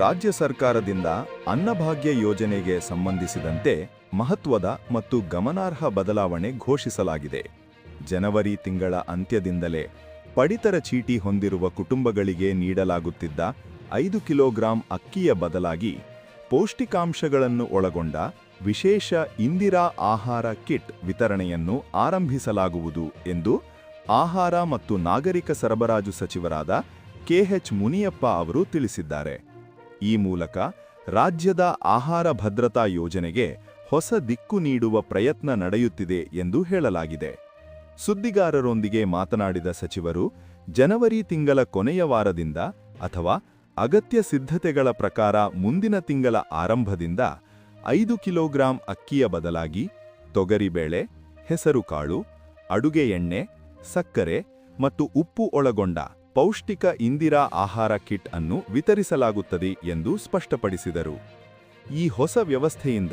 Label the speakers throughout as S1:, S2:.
S1: ರಾಜ್ಯ ಸರ್ಕಾರದಿಂದ ಅನ್ನಭಾಗ್ಯ ಯೋಜನೆಗೆ ಸಂಬಂಧಿಸಿದಂತೆ ಮಹತ್ವದ ಮತ್ತು ಗಮನಾರ್ಹ ಬದಲಾವಣೆ ಘೋಷಿಸಲಾಗಿದೆ. ಜನವರಿ ತಿಂಗಳ ಅಂತ್ಯದಿಂದಲೇ ಪಡಿತರ ಚೀಟಿ ಹೊಂದಿರುವ ಕುಟುಂಬಗಳಿಗೆ ನೀಡಲಾಗುತ್ತಿದ್ದ ಐದು ಕಿಲೋಗ್ರಾಂ ಅಕ್ಕಿಯ ಬದಲಾಗಿ ಪೌಷ್ಟಿಕಾಂಶಗಳನ್ನು ಒಳಗೊಂಡ ವಿಶೇಷ ಇಂದಿರಾ ಆಹಾರ ಕಿಟ್ ವಿತರಣೆಯನ್ನು ಆರಂಭಿಸಲಾಗುವುದು ಎಂದು ಆಹಾರ ಮತ್ತು ನಾಗರಿಕ ಸರಬರಾಜು ಸಚಿವರಾದ ಕೆಎಚ್ ಮುನಿಯಪ್ಪ ಅವರು ತಿಳಿಸಿದ್ದಾರೆ. ಈ ಮೂಲಕ ರಾಜ್ಯದ ಆಹಾರ ಭದ್ರತಾ ಯೋಜನೆಗೆ ಹೊಸ ದಿಕ್ಕು ನೀಡುವ ಪ್ರಯತ್ನ ನಡೆಯುತ್ತಿದೆ ಎಂದು ಹೇಳಲಾಗಿದೆ. ಸುದ್ದಿಗಾರರೊಂದಿಗೆ ಮಾತನಾಡಿದ ಸಚಿವರು, ಜನವರಿ ತಿಂಗಳ ಕೊನೆಯ ವಾರದಿಂದ ಅಥವಾ ಅಗತ್ಯ ಸಿದ್ಧತೆಗಳ ಪ್ರಕಾರ ಮುಂದಿನ ತಿಂಗಳ ಆರಂಭದಿಂದ ಐದು ಕಿಲೋಗ್ರಾಂ ಅಕ್ಕಿಯ ಬದಲಾಗಿ ತೊಗರಿಬೇಳೆ ಹೆಸರುಕಾಳು, ಅಡುಗೆ ಎಣ್ಣೆ, ಸಕ್ಕರೆ ಮತ್ತು ಉಪ್ಪು ಒಳಗೊಂಡ ಪೌಷ್ಟಿಕ ಇಂದಿರಾ ಆಹಾರ ಕಿಟ್ ಅನ್ನು ವಿತರಿಸಲಾಗುತ್ತದೆ ಎಂದು ಸ್ಪಷ್ಟಪಡಿಸಿದರು. ಈ ಹೊಸ ವ್ಯವಸ್ಥೆಯಿಂದ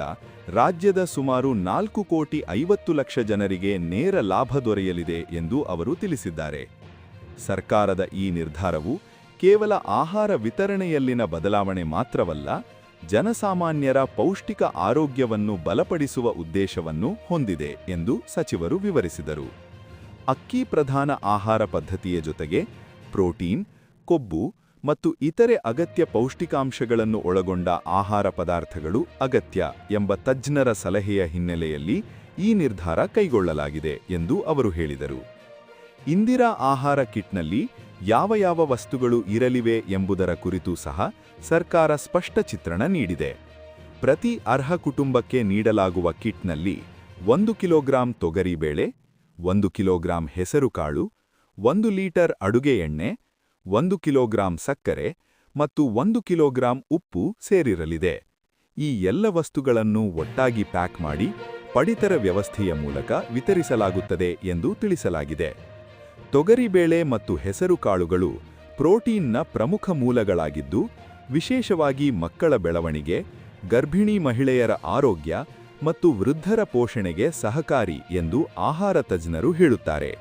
S1: ರಾಜ್ಯದ ಸುಮಾರು ನಾಲ್ಕು ಕೋಟಿ ಐವತ್ತು ಲಕ್ಷ ಜನರಿಗೆ ನೇರ ಲಾಭ ದೊರೆಯಲಿದೆ ಎಂದು ಅವರು ತಿಳಿಸಿದ್ದಾರೆ. ಸರ್ಕಾರದ ಈ ನಿರ್ಧಾರವು ಕೇವಲ ಆಹಾರ ವಿತರಣೆಯಲ್ಲಿನ ಬದಲಾವಣೆ ಮಾತ್ರವಲ್ಲ, ಜನಸಾಮಾನ್ಯರ ಪೌಷ್ಟಿಕ ಆರೋಗ್ಯವನ್ನು ಬಲಪಡಿಸುವ ಉದ್ದೇಶವನ್ನು ಹೊಂದಿದೆ ಎಂದು ಸಚಿವರು ವಿವರಿಸಿದರು. ಅಕ್ಕಿ ಪ್ರಧಾನ ಆಹಾರ ಪದ್ಧತಿಯ ಜೊತೆಗೆ ಪ್ರೋಟೀನ್, ಕೊಬ್ಬು ಮತ್ತು ಇತರೆ ಅಗತ್ಯ ಪೌಷ್ಟಿಕಾಂಶಗಳನ್ನು ಒಳಗೊಂಡ ಆಹಾರ ಪದಾರ್ಥಗಳು ಅಗತ್ಯ ಎಂಬ ತಜ್ಞರ ಸಲಹೆಯ ಹಿನ್ನೆಲೆಯಲ್ಲಿ ಈ ನಿರ್ಧಾರ ಕೈಗೊಳ್ಳಲಾಗಿದೆ ಎಂದು ಅವರು ಹೇಳಿದರು. ಇಂದಿರಾ ಆಹಾರ ಕಿಟ್ನಲ್ಲಿ ಯಾವ ಯಾವ ವಸ್ತುಗಳು ಇರಲಿವೆ ಎಂಬುದರ ಕುರಿತು ಸಹ ಸರ್ಕಾರ ಸ್ಪಷ್ಟ ಚಿತ್ರಣ ನೀಡಿದೆ. ಪ್ರತಿ ಅರ್ಹ ಕುಟುಂಬಕ್ಕೆ ನೀಡಲಾಗುವ ಕಿಟ್ನಲ್ಲಿ ಒಂದು ಕಿಲೋಗ್ರಾಂ ತೊಗರಿಬೇಳೆ, ಒಂದು ಕಿಲೋಗ್ರಾಂ ಹೆಸರುಕಾಳು ಒಂದು ಲೀಟರ್ ಅಡುಗೆ ಎಣ್ಣೆ, ಒಂದು ಕಿಲೋಗ್ರಾಂ ಸಕ್ಕರೆ ಮತ್ತು ಒಂದು ಕಿಲೋಗ್ರಾಂ ಉಪ್ಪು ಸೇರಿರಲಿದೆ. ಈ ಎಲ್ಲ ವಸ್ತುಗಳನ್ನು ಒಟ್ಟಾಗಿ ಪ್ಯಾಕ್ ಮಾಡಿ ಪಡಿತರ ವ್ಯವಸ್ಥೆಯ ಮೂಲಕ ವಿತರಿಸಲಾಗುತ್ತದೆ ಎಂದು ತಿಳಿಸಲಾಗಿದೆ. ತೊಗರಿಬೇಳೆ ಮತ್ತು ಹೆಸರುಕಾಳುಗಳು ಪ್ರೋಟೀನ್ನ ಪ್ರಮುಖ ಮೂಲಗಳಾಗಿದ್ದು, ವಿಶೇಷವಾಗಿ ಮಕ್ಕಳ ಬೆಳವಣಿಗೆ, ಗರ್ಭಿಣಿ ಮಹಿಳೆಯರ ಆರೋಗ್ಯ ಮತ್ತು ವೃದ್ಧರ ಪೋಷಣೆಗೆ ಸಹಕಾರಿ ಎಂದು ಆಹಾರ ತಜ್ಞರು ಹೇಳುತ್ತಾರೆ.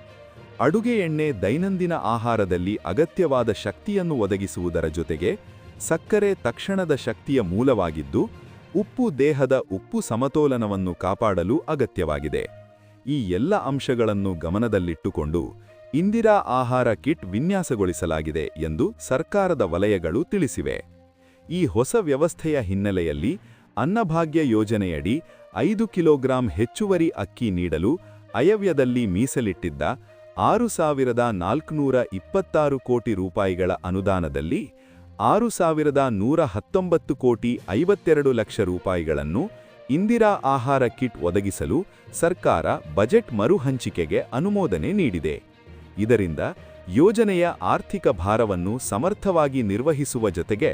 S1: ಅಡುಗೆ ಎಣ್ಣೆ ದೈನಂದಿನ ಆಹಾರದಲ್ಲಿ ಅಗತ್ಯವಾದ ಶಕ್ತಿಯನ್ನು ಒದಗಿಸುವುದರ ಜೊತೆಗೆ ಸಕ್ಕರೆ ತಕ್ಷಣದ ಶಕ್ತಿಯ ಮೂಲವಾಗಿದ್ದು, ಉಪ್ಪು ದೇಹದ ಉಪ್ಪು ಸಮತೋಲನವನ್ನು ಕಾಪಾಡಲು ಅಗತ್ಯವಾಗಿದೆ. ಈ ಎಲ್ಲ ಅಂಶಗಳನ್ನು ಗಮನದಲ್ಲಿಟ್ಟುಕೊಂಡು ಇಂದಿರಾ ಆಹಾರ ಕಿಟ್ ವಿನ್ಯಾಸಗೊಳಿಸಲಾಗಿದೆ ಎಂದು ಸರ್ಕಾರದ ವಲಯಗಳು ತಿಳಿಸಿವೆ. ಈ ಹೊಸ ವ್ಯವಸ್ಥೆಯ ಹಿನ್ನೆಲೆಯಲ್ಲಿ ಅನ್ನಭಾಗ್ಯ ಯೋಜನೆಯಡಿ ಐದು ಕಿಲೋಗ್ರಾಂ ಹೆಚ್ಚುವರಿ ಅಕ್ಕಿ ನೀಡಲು ಅಯವ್ಯದಲ್ಲಿ ಮೀಸಲಿಟ್ಟಿದ್ದ ಆರು ಸಾವಿರದ ನಾಲ್ಕುನೂರ ಇಪ್ಪತ್ತಾರು ಕೋಟಿ ರೂಪಾಯಿಗಳ ಅನುದಾನದಲ್ಲಿ ಆರು ಸಾವಿರದ ನೂರ ಹತ್ತೊಂಬತ್ತು ಕೋಟಿ ಐವತ್ತೆರಡು ಲಕ್ಷ ರೂಪಾಯಿಗಳನ್ನು ಇಂದಿರಾ ಆಹಾರ ಕಿಟ್ ಒದಗಿಸಲು ಸರ್ಕಾರ ಬಜೆಟ್ ಮರುಹಂಚಿಕೆಗೆ ಅನುಮೋದನೆ ನೀಡಿದೆ. ಇದರಿಂದ ಯೋಜನೆಯ ಆರ್ಥಿಕ ಭಾರವನ್ನು ಸಮರ್ಥವಾಗಿ ನಿರ್ವಹಿಸುವ ಜೊತೆಗೆ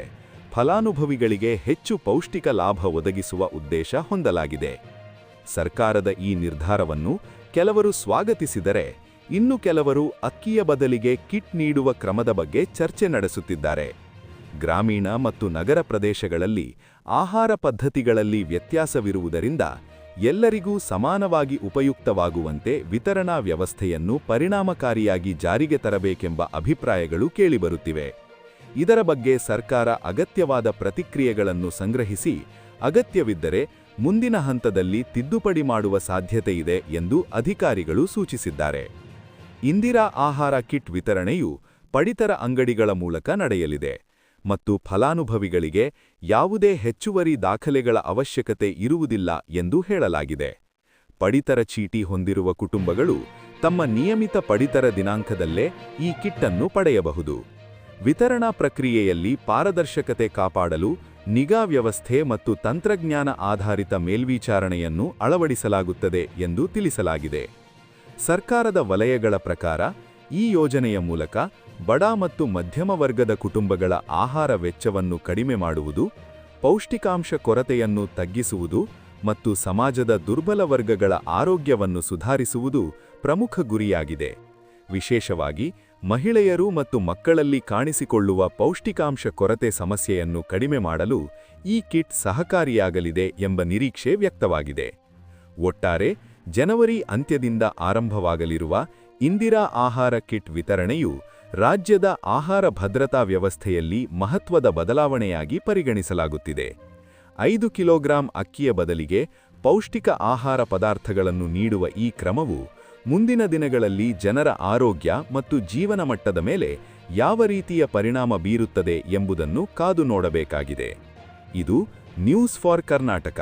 S1: ಫಲಾನುಭವಿಗಳಿಗೆ ಹೆಚ್ಚು ಪೌಷ್ಟಿಕ ಲಾಭ ಒದಗಿಸುವ ಉದ್ದೇಶ ಹೊಂದಲಾಗಿದೆ. ಸರ್ಕಾರದ ಈ ನಿರ್ಧಾರವನ್ನು ಕೆಲವರು ಸ್ವಾಗತಿಸಿದರೆ ಇನ್ನು ಕೆಲವರು ಅಕ್ಕಿಯ ಬದಲಿಗೆ ಕಿಟ್ ನೀಡುವ ಕ್ರಮದ ಬಗ್ಗೆ ಚರ್ಚೆ ನಡೆಸುತ್ತಿದ್ದಾರೆ. ಗ್ರಾಮೀಣ ಮತ್ತು ನಗರ ಪ್ರದೇಶಗಳಲ್ಲಿ ಆಹಾರ ಪದ್ಧತಿಗಳಲ್ಲಿ ವ್ಯತ್ಯಾಸವಿರುವುದರಿಂದ ಎಲ್ಲರಿಗೂ ಸಮಾನವಾಗಿ ಉಪಯುಕ್ತವಾಗುವಂತೆ ವಿತರಣಾ ವ್ಯವಸ್ಥೆಯನ್ನು ಪರಿಣಾಮಕಾರಿಯಾಗಿ ಜಾರಿಗೆ ತರಬೇಕೆಂಬ ಅಭಿಪ್ರಾಯಗಳು ಕೇಳಿಬರುತ್ತಿವೆ. ಇದರ ಬಗ್ಗೆ ಸರ್ಕಾರ ಅಗತ್ಯವಾದ ಪ್ರತಿಕ್ರಿಯೆಗಳನ್ನು ಸಂಗ್ರಹಿಸಿ, ಅಗತ್ಯವಿದ್ದರೆ ಮುಂದಿನ ಹಂತದಲ್ಲಿ ತಿದ್ದುಪಡಿ ಮಾಡುವ ಸಾಧ್ಯತೆಯಿದೆ ಎಂದು ಅಧಿಕಾರಿಗಳು ಸೂಚಿಸಿದ್ದಾರೆ. ಇಂದಿರಾ ಆಹಾರ ಕಿಟ್ ವಿತರಣೆಯು ಪಡಿತರ ಅಂಗಡಿಗಳ ಮೂಲಕ ನಡೆಯಲಿದೆ ಮತ್ತು ಫಲಾನುಭವಿಗಳಿಗೆ ಯಾವುದೇ ಹೆಚ್ಚುವರಿ ದಾಖಲೆಗಳ ಅವಶ್ಯಕತೆ ಇರುವುದಿಲ್ಲ ಎಂದು ಹೇಳಲಾಗಿದೆ. ಪಡಿತರ ಚೀಟಿ ಹೊಂದಿರುವ ಕುಟುಂಬಗಳು ತಮ್ಮ ನಿಯಮಿತ ಪಡಿತರ ದಿನಾಂಕದಲ್ಲೇ ಈ ಕಿಟ್ಟನ್ನು ಪಡೆಯಬಹುದು. ವಿತರಣಾ ಪ್ರಕ್ರಿಯೆಯಲ್ಲಿ ಪಾರದರ್ಶಕತೆ ಕಾಪಾಡಲು ನಿಗಾ ವ್ಯವಸ್ಥೆ ಮತ್ತು ತಂತ್ರಜ್ಞಾನ ಆಧಾರಿತ ಮೇಲ್ವಿಚಾರಣೆಯನ್ನು ಅಳವಡಿಸಲಾಗುತ್ತದೆ ಎಂದು ತಿಳಿಸಲಾಗಿದೆ. ಸರ್ಕಾರದ ವಲಯಗಳ ಪ್ರಕಾರ ಈ ಯೋಜನೆಯ ಮೂಲಕ ಬಡ ಮತ್ತು ಮಧ್ಯಮ ವರ್ಗದ ಕುಟುಂಬಗಳ ಆಹಾರ ವೆಚ್ಚವನ್ನು ಕಡಿಮೆ ಮಾಡುವುದು, ಪೌಷ್ಟಿಕಾಂಶ ಕೊರತೆಯನ್ನು ತಗ್ಗಿಸುವುದು ಮತ್ತು ಸಮಾಜದ ದುರ್ಬಲ ವರ್ಗಗಳ ಆರೋಗ್ಯವನ್ನು ಸುಧಾರಿಸುವುದು ಪ್ರಮುಖ ಗುರಿಯಾಗಿದೆ. ವಿಶೇಷವಾಗಿ ಮಹಿಳೆಯರು ಮತ್ತು ಮಕ್ಕಳಲ್ಲಿ ಕಾಣಿಸಿಕೊಳ್ಳುವ ಪೌಷ್ಟಿಕಾಂಶ ಕೊರತೆ ಸಮಸ್ಯೆಯನ್ನು ಕಡಿಮೆ ಮಾಡಲು ಈ ಕಿಟ್ ಸಹಕಾರಿಯಾಗಲಿದೆ ಎಂಬ ನಿರೀಕ್ಷೆ ವ್ಯಕ್ತವಾಗಿದೆ. ಒಟ್ಟಾರೆ ಜನವರಿ ಅಂತ್ಯದಿಂದ ಆರಂಭವಾಗಲಿರುವ ಇಂದಿರಾ ಆಹಾರ ಕಿಟ್ ವಿತರಣೆಯು ರಾಜ್ಯದ ಆಹಾರ ಭದ್ರತಾ ವ್ಯವಸ್ಥೆಯಲ್ಲಿ ಮಹತ್ವದ ಬದಲಾವಣೆಯಾಗಿ ಪರಿಗಣಿಸಲಾಗುತ್ತಿದೆ. ಐದು ಕಿಲೋಗ್ರಾಂ ಅಕ್ಕಿಯ ಬದಲಿಗೆ ಪೌಷ್ಟಿಕ ಆಹಾರ ಪದಾರ್ಥಗಳನ್ನು ನೀಡುವ ಈ ಕ್ರಮವು ಮುಂದಿನ ದಿನಗಳಲ್ಲಿ ಜನರ ಆರೋಗ್ಯ ಮತ್ತು ಜೀವನ ಮಟ್ಟದ ಮೇಲೆ ಯಾವ ರೀತಿಯ ಪರಿಣಾಮ ಬೀರುತ್ತದೆ ಎಂಬುದನ್ನು ಕಾದು ನೋಡಬೇಕಾಗಿದೆ. ಇದು ನ್ಯೂಸ್ ಫಾರ್ ಕರ್ನಾಟಕ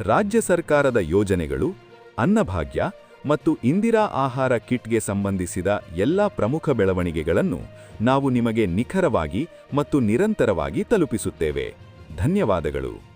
S1: ರಾಜ್ಯ ಸರ್ಕಾರದ ಯೋಜನೆಗಳು ಅನ್ನಭಾಗ್ಯ ಮತ್ತು ಇಂದಿರಾ ಆಹಾರ ಕಿಟ್ಗೆ ಸಂಬಂಧಿಸಿದ ಎಲ್ಲ ಪ್ರಮುಖ ಬೆಳವಣಿಗೆಗಳನ್ನು ನಾವು ನಿಮಗೆ ನಿಖರವಾಗಿ ಮತ್ತು ನಿರಂತರವಾಗಿ ತಲುಪಿಸುತ್ತೇವೆ. ಧನ್ಯವಾದಗಳು.